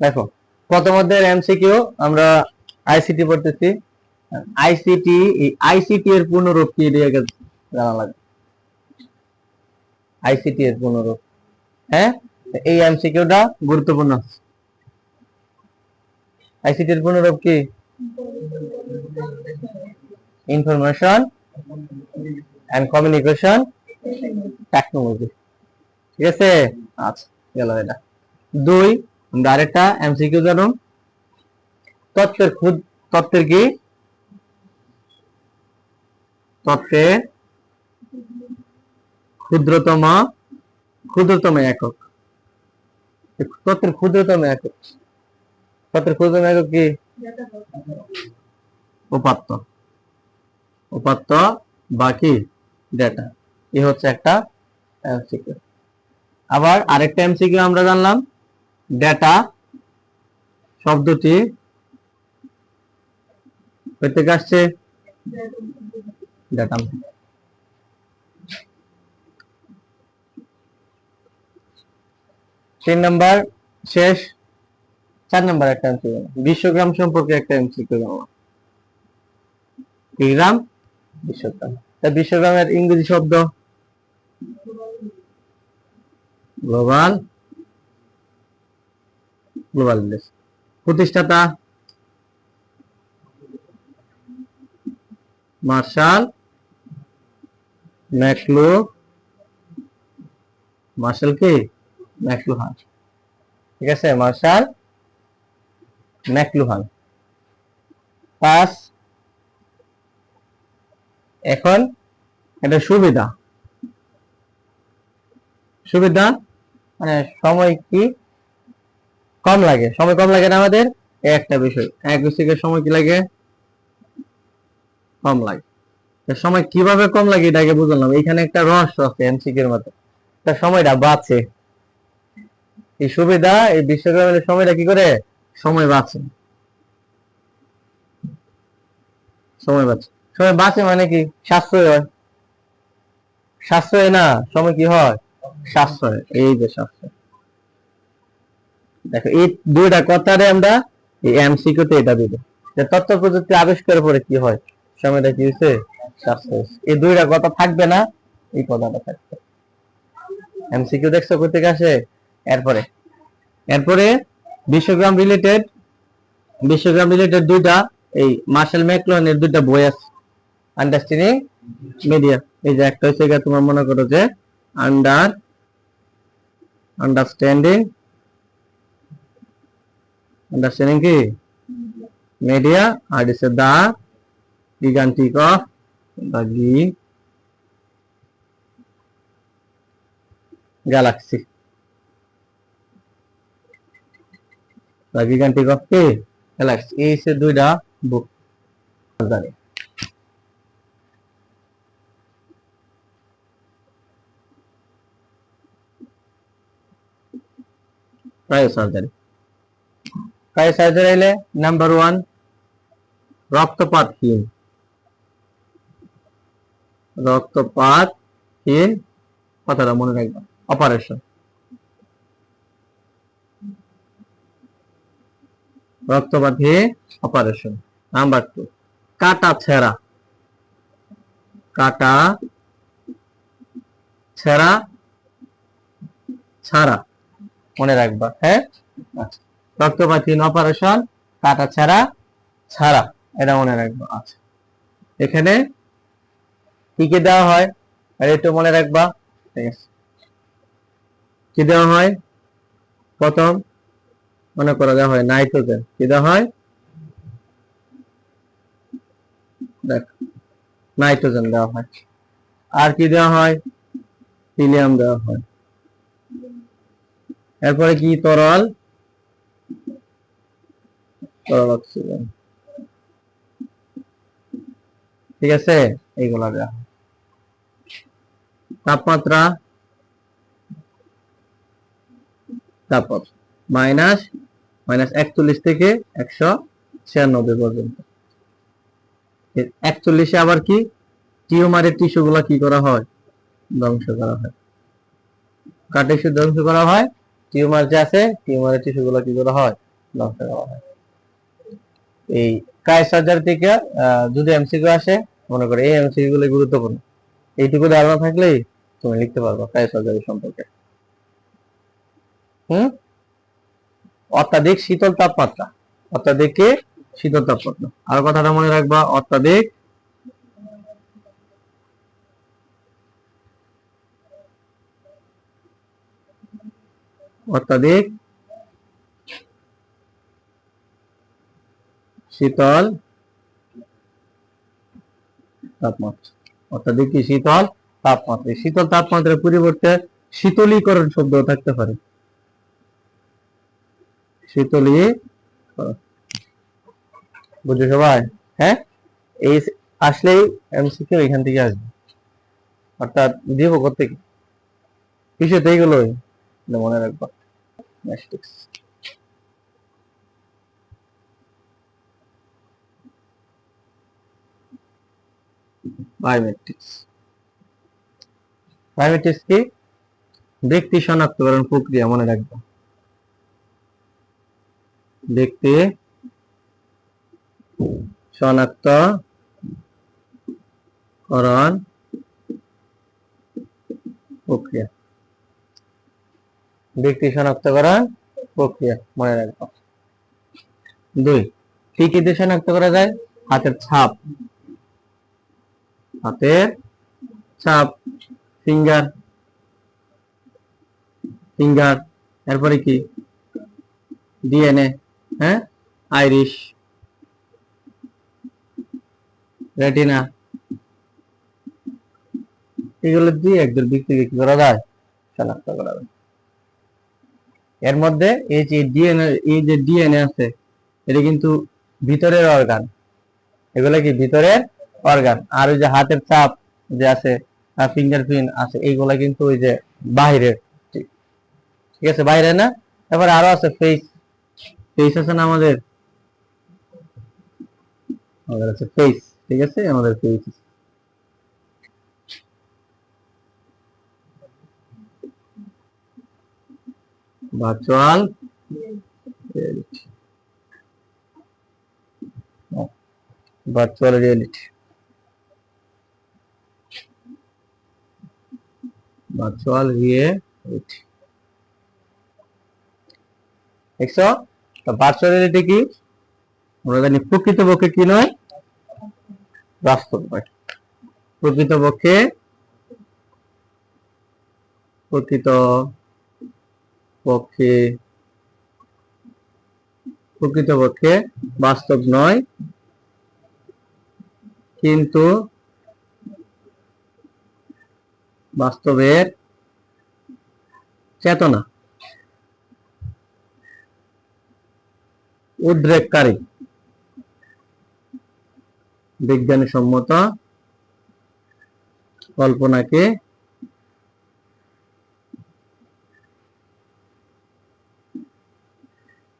দেখো প্রথমদের এমসিকিউ আমরা আইসিটি পড়তেছি। আইসিটি আইসিটি এর পূর্ণরূপ কি দিয়ে জানা লাগবে? আইসিটি এর পূর্ণরূপ। হ্যাঁ? এই এমসিকিউটা গুরুত্বপূর্ণ। আইসিটি এর পূর্ণরূপ কি? ইনফরমেশন এন্ড কমিউনিকেশন টেকনোলজি ঠিক আছে? আচ্ছা গেল এটা। দুই আমরা আরেকটা এমসিকিউ জানো তত্ত্বের খুদ তত্ত্বের কি? তত্ত্বের ক্ষুদ্রতম ক্ষুদ্রতম একক। তত্ত্বের ক্ষুদ্রতম একক। তত্ত্বের ক্ষুদ্রতম একক কি? উপাত্ত। উপাত্ত বাকি ডেটা এই হচ্ছে একটা এমসিকিউ। আবার আরেকটা এমসিকিউ আমরা জানলাম। ডেটা শব্দটি আসছে? ডেটা তিন নাম্বার, শেষ। চার নাম্বার একটা এমসিকিউ বিশ্বগ্রাম সম্পর্কে একটা এমসিকিউ কি গ্রাম বিশ্বগ্রাম। তা বিশ্বগ্রামের ইংরেজি শব্দ? গ্লোবাল। গ্লোবাল ভিলেজ প্রতিষ্ঠাতা? Marshall McLuhan. মার্শাল কি? ম্যাকলুহান। ঠিক আছে, মার্শাল ম্যাকলুহান। পাস। এখন এটা সুবিধা। সুবিধা? মানে সময় কি? কম লাগে, সময় কম লাগে না আমাদের? একটা বিষয়, এক বিষয়ের সময় কি লাগে? কম লাগে। সময় কীভাবে কম লাগে এটাকে বুঝলাম। এখানে একটা রহস্য আছে এমসিকির মতো। তার সময়টা বাঁচে। এই সুবিধা, এই বিশ্বগ্রামের সময়টা কি করে? সময় বাঁচে। সময় বাঁচে। সময় বাঁচে মানে কি? সাশ্রয় হয়। সাশ্রয় না, সময় কি হয়? সাশ্রয়। এই যে সাশ্রয়। দেখো, এই দুইটা কথারে আমরা এই এমসিকিউ তে এটা দিব। তথ্য প্রযুক্তি আবিষ্কারের পরে কি হয় সময়টা কি হয়েছে হয়েছে। এই দুইটা কথা থাকবে না, এই কথাটা থাকবে। এমসিকিউ দেখছ কোথা থেকে আসে? এরপরে। এরপরে বিশ্বগ্রাম রিলেটেড বিশ্বগ্রাম রিলেটেড দুইটা, এই মার্শাল ম্যাকলোনের দুইটা বই আছে। আন্ডারস্ট্যান্ডিং মিডিয়া এই যে একটা হচ্ছে তোমার মনে করো যে under understanding আন্ডারস্ট্যান্ডিং কি media R is the gigantic of the G galaxy the gigantic of কি galaxy এই সে দুইটা বুক জানি ক্রায়ো সার্জারি Cryosurgery হলে নাম্বার ওয়ান রক্তপাতহীন রক্তপাতহীন কথাটা মনে রাখবেন। অপারেশন রক্তপাতহীন অপারেশন নাম্বার টু কাটা ছেঁড়া। কাটা ছেঁড়া ছাড়া। মনে রাখবা হ্যাঁ? আচ্ছা। রক্তপাতহীন অপারেশন কাটা ছাড়া ছাড়া, এটা মনে রাখবা। আচ্ছা। এখানে কি কি দেওয়া হয়? আর একটু মনে রাখবা। ঠিক আছে। কি দেওয়া হয়? প্রথম মনে করা দেওয়া হয় নাইট্রোজেন। কি দেওয়া হয়? দেখ, নাইট্রোজেন দেওয়া হয়। আর কি দেওয়া হয়? হিলিয়াম দেওয়া হয়। এরপরে কি? তরল। ঠিক আছে? এইগুলা হয়। তাপমাত্রা? তাপমাত্রা। মাইনাস মাইনাস একচল্লিশ থেকে একশো ছিয়ানব্বই পর্যন্ত। একচল্লিশে আবার কি? টিউমারের টিস্যু গুলা কি করা হয়? ধ্বংস করা হয়। টিস্যু ধ্বংস করা হয়। টিউমার যে আছে, টিউমারের টিস্যু গুলা কি করা হয়? ধ্বংস করা হয়। এই কায় সার্জার থেকে যদি এমসিকিউ আসে, মনে করে এই এমসিকিউ গুলো গুরুত্বপূর্ণ। এইটুকু ধারণা থাকলেই তুমি লিখতে পারবে কায় সার্জারি সম্পর্কে। হুম? অত্যাধিক শীতল তাপমাত্রা। অত্যাধিক শীতল তাপমাত্রা। আর কথাটা মনে রাখবা, অত্যাধিক অত্যাধিক শীতল তাপমাত্রা। অত্যাধিক কি শীতল তাপমাত্রা? শীতল তাপমাত্রার পরিবর্তে শীতলীকরণ শব্দ থাকতে পারে। শীতলী বুঝছ সবাই হ্যাঁ? এই আসলেই এমসিকিউ এখান থেকে আসবে। অর্থাৎ দিব কোথেকে কিসেতে এইগুলোই মনে রাখবা। ম্যাস্টিক্স বায়োমেট্রিক্স বায়োমেট্রিক্স কি? ব্যক্তি শনাক্তকরণ প্রক্রিয়া, মনে রাখবা ব্যক্তি শনাক্তকরণ প্রক্রিয়া। ব্যক্তি শনাক্তকরণ প্রক্রিয়া, মনে রাখব দুই, কি কি দিয়ে শনাক্ত করা যায়? হাতের ছাপ। হাতের ছাপ ফিঙ্গার ফিঙ্গার এরপরে কি? ডিএনএ হ্যাঁ? আইরিশ রেটিনা এগুলো দিয়ে একজন ব্যক্তিকে কি করা যায়? শনাক্ত করা যায়। এর মধ্যে এই যে ডিএনএ এই যে ডিএনএ আছে, এটা কিন্তু ভিতরের অর্গান এগুলো কি ভিতরের অর্গান আর ওই যে হাতের চাপ যে আছে ফিঙ্গারপ্রিন্ট আছে, এইগুলা কিন্তু ওই যে বাহিরের। ঠিক আছে, বাইরে না? এবার আরও আছে ফেস ফেস আছে না আমাদের? আমাদের আছে ফেস ঠিক আছে? আমাদের face virtual virtual reality virtual reality দেখছ ভার্চুয়াল রিয়েলিটি কি? আমরা জানি প্রকৃতপক্ষে কি নয়, বাস্তব নয়। প্রকৃতপক্ষে প্রকৃত পক্ষে প্রকৃতপক্ষে বাস্তব নয়, কিন্তু বাস্তবের চেতনা। উদ্রেককারী। বিজ্ঞানী সম্মত কল্পনাকে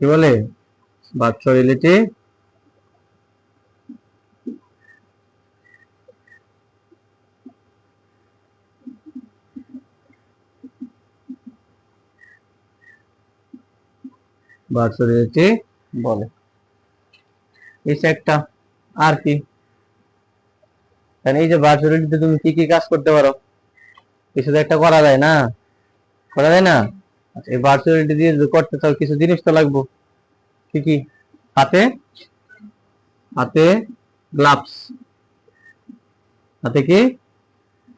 কি বলে? ভার্চুয়ালিটি ভার্চুয়ালিটি বলে। এই একটা আর কি। কারণ এই যে ভার্চুয়ালিটিতে তুমি কি কি কাজ করতে পারো? কিছু তো একটা করা যায় না? করা যায় না? আচ্ছা, এই ভার্চুয়ালিটি দিয়ে করতে চাও কিছু জিনিস তো লাগবে। কি কি? হাতে? হাতে গ্লাভস হাতে কি?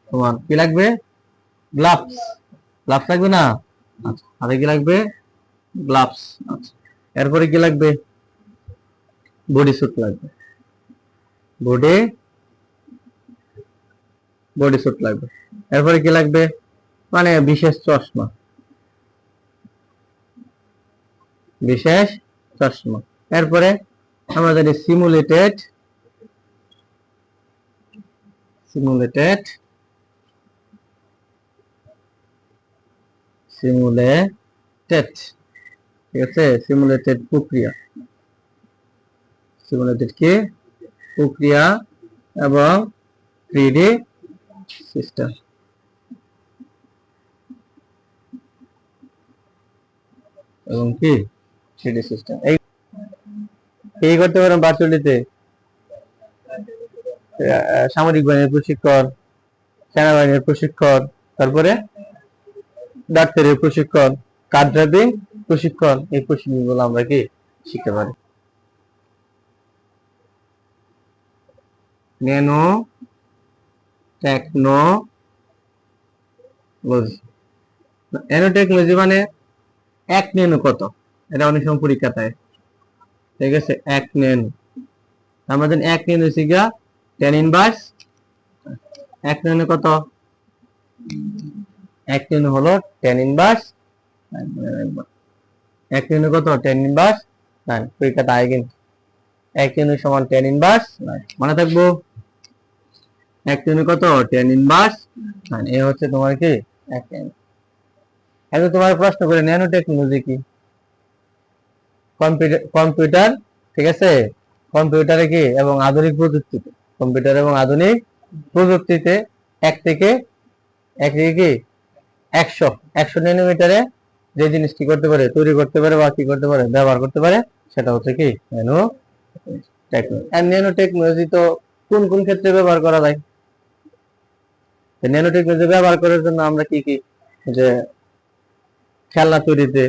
তোমার কি লাগবে? গ্লাভস গ্লাভস লাগবে না? আচ্ছা হাতে কি লাগবে? গ্লাভস আচ্ছা। এরপরে কি লাগবে? বডি স্যুট লাগবে। বডি বডি স্যুট লাগবে। এরপরে কি লাগবে? মানে বিশেষ চশমা। বিশেষ চশমা। এরপরে আমরা জানি সিমুলেটেড সিমুলেটেড সিমুলেটেড ঠিক আছে সিমুলেটেড প্রক্রিয়া। সিমুলেটেড কি? প্রক্রিয়া এবং থ্রিডি সিস্টেম এবং কি? থ্রিডি সিস্টেম এই কি করতে পারেন ভার্চুয়ালিতে সামরিক বাহিনীর প্রশিক্ষণ সেনাবাহিনীর প্রশিক্ষণ, তারপরে ডাক্তারের প্রশিক্ষণ কার ড্রাইভিং প্রশিক্ষণ, এই প্রশিক্ষণগুলো আমরা কি শিখতে পারি? ন্যানো, টেকনো ন্যানো টেকনোলজি মানে এক ন্যানো কত? এটা অনেক সময় পরীক্ষা দেয়। ঠিক আছে? এক ন্যানো। আমাদের এক ন্যানো শিখা টেন ইনভার্স এক ন্যানো কত? এক ন্যানো হলো টেন ইনভার্স এক ন্যানো কত? টেন ইনভার্স নাইন আয় কিন্তু এক ন্যানো সমান টেন ইনভার্স মনে থাকব? এক কত? টেন ইনভার্স নাইন এ হচ্ছে তোমার কি? এক তোমার প্রশ্ন করে ন্যানো টেকনোলজি কি? কম্পিউটার কম্পিউটার, ঠিক আছে? কম্পিউটারে কি? এবং আধুনিক প্রযুক্তিতে। কম্পিউটার এবং আধুনিক প্রযুক্তিতে এক থেকে এক থেকে কি? একশো। একশো ন্যানোমিটারে যে জিনিসটি করতে পারে, তৈরি করতে পারে বা কি করতে পারে, ব্যবহার করতে পারে, সেটা হচ্ছে কি ন্যানো টেকনোলজি আর ন্যানো টেকনোলজি তো কোন কোন ক্ষেত্রে ব্যবহার করা যায়? ন্যানো টেকনোলজি ব্যবহার করার জন্য আমরা কি কি যে খেলনা তৈরিতে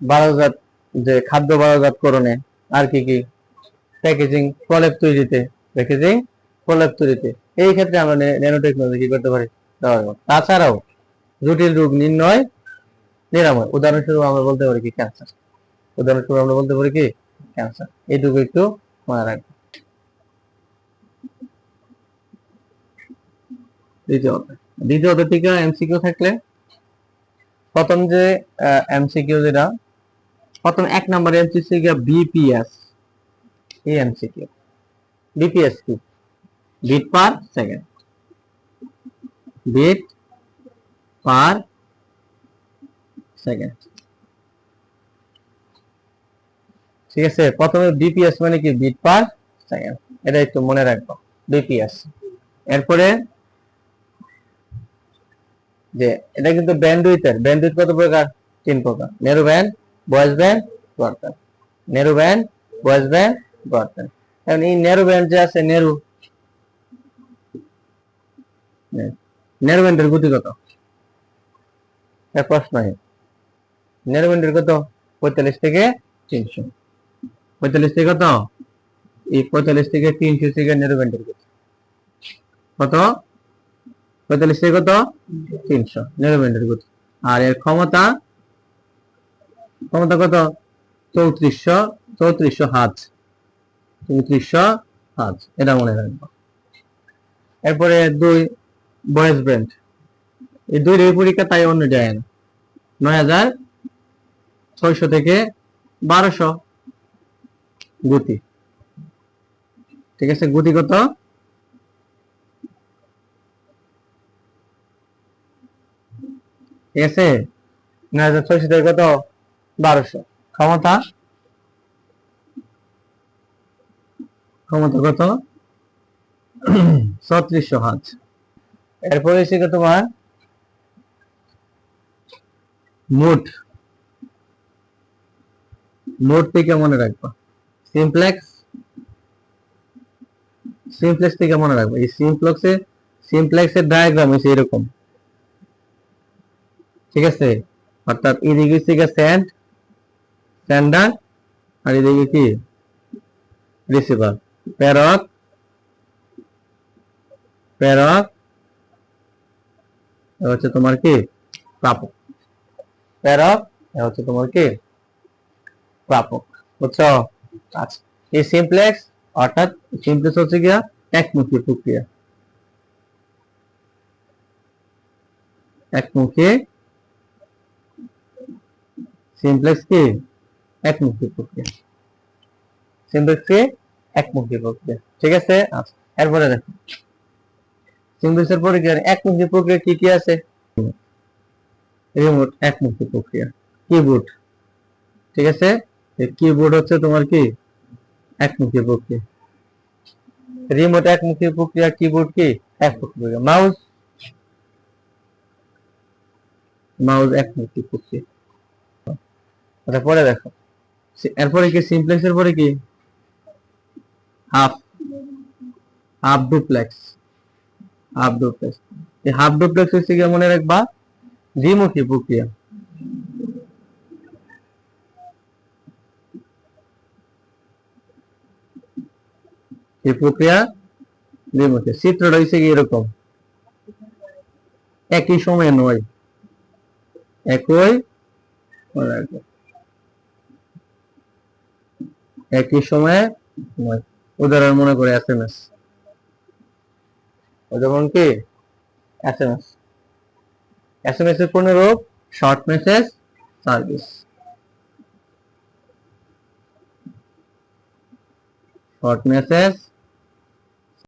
বারোজাত, যে খাদ্য বারোজাত করণে আর কি কি প্যাকেজিং প্রলেপ তৈরিতে প্যাকেজিং প্রলেপ তৈরিতে, এই ক্ষেত্রে আমরা ন্যানো টেকনোলজি কি করতে পারি। তাছাড়াও জটিল রোগ নির্ণয় নিরাময়। উদাহরণস্বরূপ আমরা বলতে পারি কি ক্যান্সার উদাহরণস্বরূপ আমরা বলতে পারি কি ক্যান্সার এইটুকু একটু মনে রাখব দ্বিতীয়ত দ্বিতীয়ত এমসিকিউ থাকলে প্রথম যে এমসিকিউ যেটা, প্রথম এক নম্বর এমসিকিউ বিপিএস এই এমসিকিউ বিপিএস কি? Bit per second bit per second ঠিক আছে, প্রথমে বিপিএস মানে কি? বিট পার সেকেন্ড এটা একটু মনে রাখব বিপিএস এরপরে যে, এটা কিন্তু ব্যান্ডউইথের ব্যান্ডউইথ কত প্রকার? তিন প্রকার। Narrow band voice band broadband narrow band voice band broadband এখন এই নেরু ব্যান্ড যে আছে নেরু নেরু ব্যান্ডের গতি কত? এক প্রশ্ন নেরু কত? পঁয়তাল্লিশ থেকে তিনশো। পঁয়তাল্লিশ থেকে কত? এই পঁয়তাল্লিশ থেকে তিনশো থেকে নেরু ব্যান্ডের গতি কত? পঁয়তাল্লিশ থেকে কত? তিনশো। নেরোব্যান্ডের গতি আর এর ক্ষমতা? ক্ষমতা কত? চৌত্রিশশো। চৌত্রিশশো হাজ চৌত্রিশশো হাজ এটা মনে রাখব। এরপরে দুই বয়েস ব্র্যান্ড এই দুই রে পরীক্ষা তাই অন্য যায় না। নয় হাজার ছয়শো থেকে বারোশো গতি। ঠিক আছে, গতি কত? ঠিক আছে? নয় ছয়শো থেকে কত? বারোশো। ক্ষমতা? ক্ষমতা কত? ছত্রিশশো হাজ এরপরে ছিল তোমার মোট মোট থেকে মনে রাখবা? সিমপ্লেক্স সিমপ্লেক্স থেকে মনে রাখবা? এই সিমপ্লেক্সে সিমপ্লেক্সের ডায়াগ্রাম হচ্ছে এরকম ঠিক আছে? অর্থাৎ এদিকে হচ্ছে স্যান্ড স্যান্ডার আর এদিকে কি রিসিভার প্যারক প্যারক হচ্ছে তোমার কি? প্রাপক প্যারক হচ্ছে তোমার কি? প্রাপক বুঝছ? আচ্ছা এই সিমপ্লেক্স অর্থাৎ সিমপ্লেক্স হচ্ছে গিয়া একমুখী প্রক্রিয়া। একমুখী সিমপ্লেক্স কি? একমুখী প্রক্রিয়া। সিমপ্লেক্স কি? একমুখী প্রক্রিয়া, ঠিক আছে? আচ্ছা এরপরে দেখো। সিমপ্লেক্সের প্রক্রিয়া একমুখী প্রক্রিয়া কি কি আছে? রিমোট একমুখী প্রক্রিয়া কিবোর্ড ঠিক আছে? কিবোর্ড হচ্ছে তোমার কি? একমুখী প্রক্রিয়া। রিমোট একমুখী প্রক্রিয়া কিবোর্ড কি? একমুখী প্রক্রিয়া। মাউস মাউস একমুখী প্রক্রিয়া। আচ্ছা পরে দেখো। এরপরে কি? সিমপ্লেক্স এর পরে কি? Half half duplex half duplex এই হাফ ডুপ্লেক্স হচ্ছে গিয়ে মনে রাখবা, দ্বিমুখী প্রক্রিয়া। এই প্রক্রিয়া দ্বিমুখী চিত্রটা হচ্ছে কি এরকম? একই সময়ে নয়। একই একই সময়ে নয়। উদাহরণ মনে করে এস এম এস কি? S M S S M S এর short message service short message